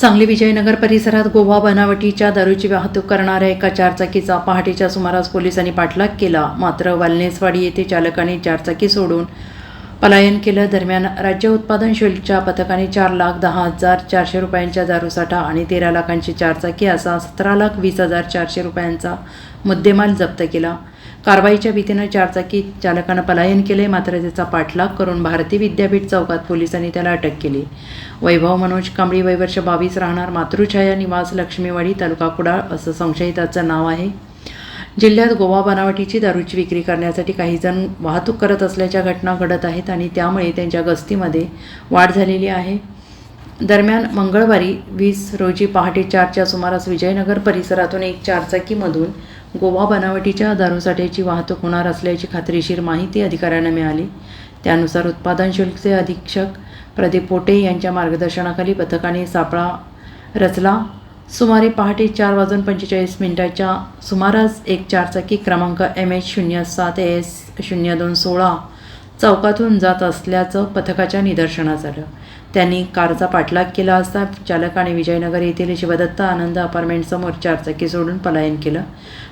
सांगली विजयनगर परिसरात गोवा बनावटीच्या दारूची वाहतूक करणाऱ्या एका चारचाकीचा पहाटेच्या सुमारास पोलिसांनी पाठलाग केला. मात्र वालनेसवाडी येथे चालकाने चारचाकी सोडून पलायन केलं. दरम्यान राज्य उत्पादन शुल्कच्या पथकाने चार लाख दहा हजार चारशे रुपयांच्या दारूसाठा आणि तेरा लाखांची चारचाकी असा सतरा लाख वीस हजार चारशे रुपयांचा मुद्देमाल जप्त केला. कारवाईच्या भीतीनं चारचाकी चालकानं पलायन केले. मात्र त्याचा पाठलाग करून भारती विद्यापीठ चौकात पोलिसांनी त्याला अटक केली. वैभव मनोज कांबळी वैवर्ष बावीस राहणार मातृछाया निवास लक्ष्मीवाडी तालुका कुडाळ असं संशयिताचं नाव आहे. जिल्ह्यात गोवा बनावटीची दारूची विक्री करण्यासाठी काही जण वाहतूक करत असल्याच्या घटना घडत आहेत आणि त्यामुळे त्यांच्या गस्तीमध्ये वाढ झालेली आहे. दरम्यान मंगळवारी वीस रोजी पहाटे चारच्या सुमारास विजयनगर परिसरातून एक चारचाकीमधून गोवा बनावटीच्या दारूसाठ्याची वाहतूक होणार असल्याची खात्रीशीर माहिती अधिकाऱ्यांना मिळाली. त्यानुसार उत्पादन शुल्कचे अधीक्षक प्रदीप पोटे यांच्या मार्गदर्शनाखाली पथकाने सापळा रचला. सुमारे पहाटे चार वाजून पंचेचाळीस मिनिटाच्या सुमारास एक चारचाकी क्रमांक एम एच शून्य सात एस शून्य दोन सोळा चौकातून जात असल्याचं पथकाच्या निदर्शनास आलं. त्यांनी कारचा पाठलाग केला असता चालकाने विजयनगर येथील शिवदत्त आनंद अपार्टमेंटसमोर चारचाकी सोडून पलायन केलं.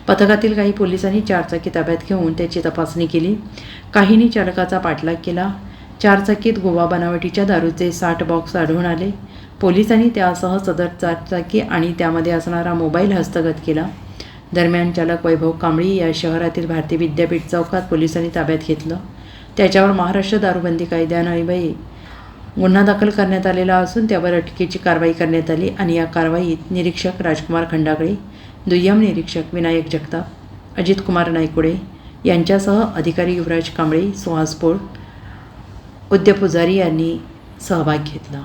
पथकातील काही पोलिसांनी चारचाकी ताब्यात घेऊन त्याची तपासणी केली. काहींनी चालकाचा पाठलाग केला. चारचाकीत गोवा बनावटीच्या दारूचे साठ बॉक्स आढळून आले. पोलिसांनी त्यासह सदर चारचाकी आणि त्यामध्ये असणारा मोबाईल हस्तगत केला. दरम्यान चालक वैभव कांबळी या शहरातील भारतीय विद्यापीठ चौकात पोलिसांनी ताब्यात घेतलं. त्याच्यावर महाराष्ट्र दारूबंदी कायद्यान्वये गुन्हा दाखल करण्यात आलेला असून त्यावर अटकेची कारवाई करण्यात आली आणि या कारवाईत निरीक्षक राजकुमार खंडागळे दुय्यम निरीक्षक विनायक जगताप अजितकुमार नायकुडे यांच्यासह अधिकारी युवराज कांबळे सुहास पोळ उद्य पुजारी यांनी सहभाग घेतला.